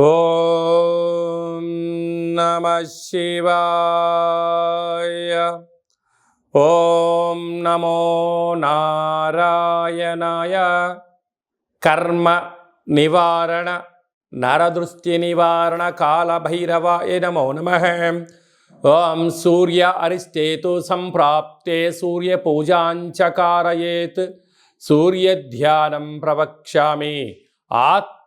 ఓం నమ శివాయ. ఓం నమో నారాయణాయ. కర్మ నివారణ నరదృష్టి నివారణ కాళభైరవాయ నమో నమ. ఓం సూర్య అరిష్టేతు సంప్రాప్తే సూర్యపూజాంచకారయేత్ సూర్యధ్యానం ప్రవక్ష్యామి. ఆత్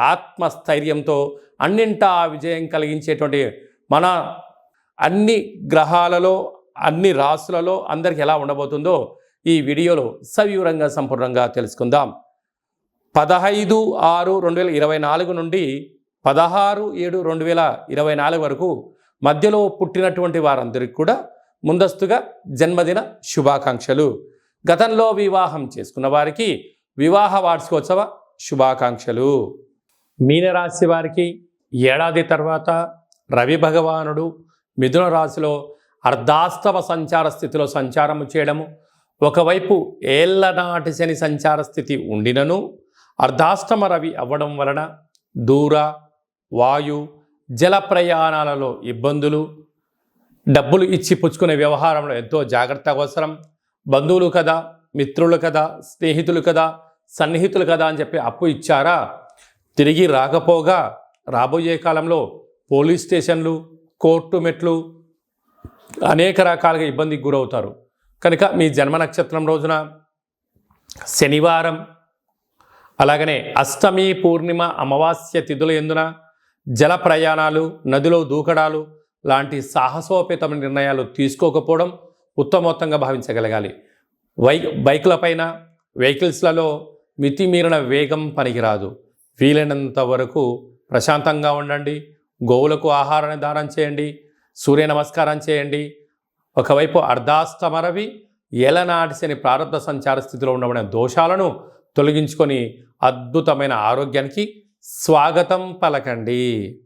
ఆత్మస్థైర్యంతో అన్నింటా విజయం కలిగించేటువంటి మన అన్ని గ్రహాలలో అన్ని రాసులలో అందరికి ఎలా ఉండబోతుందో ఈ వీడియోలో సవివరంగా సంపూర్ణంగా తెలుసుకుందాం. పదహైదు ఆరు రెండు వేల ఇరవై నాలుగు నుండి పదహారు ఏడు రెండు వేల ఇరవై నాలుగు వరకు మధ్యలో పుట్టినటువంటి వారందరికీ కూడా ముందస్తుగా జన్మదిన శుభాకాంక్షలు. గతంలో వివాహం చేసుకున్న వారికి వివాహ వార్షికోత్సవ శుభాకాంక్షలు. మీనరాశి వారికి ఏడాది తర్వాత రవి భగవానుడు మిథున రాశిలో అర్ధాస్తవ సంచార స్థితిలో సంచారము చేయడము. ఒకవైపు ఏళ్ళనాటి శని సంచార స్థితి ఉండినను. అర్ధాష్టమ రవి అవ్వడం వలన దూర వాయు జల ప్రయాణాలలో ఇబ్బందులు. డబ్బులు ఇచ్చి పుచ్చుకునే వ్యవహారంలో ఎంతో జాగ్రత్త అవసరం. బంధువులు కదా మిత్రులు కదా స్నేహితులు కదా సన్నిహితులు కదా అని చెప్పి అప్పు ఇచ్చారా? తిరిగి రాకపోగా రాబోయే కాలంలో పోలీస్ స్టేషన్లు కోర్టు మెట్లు అనేక రకాలుగా ఇబ్బందికి గురవుతారు. కనుక మీ జన్మ నక్షత్రం రోజున శనివారం అలాగనే అష్టమి పూర్ణిమ అమావాస్య తిథుల ఎందున జల ప్రయాణాలు నదిలో దూకడాలు లాంటి సాహసోపేతమైన నిర్ణయాలు తీసుకోకపోవడం ఉత్తమోత్తంగా భావించగలగాలి. వై బైకులపైన వెహికల్స్లలో మితిమీరిన వేగం పనికిరాదు. వీలైనంత వరకు ప్రశాంతంగా ఉండండి. గోవులకు ఆహారాన్ని దానం చేయండి. సూర్య నమస్కారం చేయండి. ఒకవైపు అర్ధాస్తమరవి ఏలనాటిసని ప్రారంభ సంచార స్థితిలో ఉండబడిన దోషాలను తొలగించుకొని అద్భుతమైన ఆరోగ్యానికి స్వాగతం పలకండి.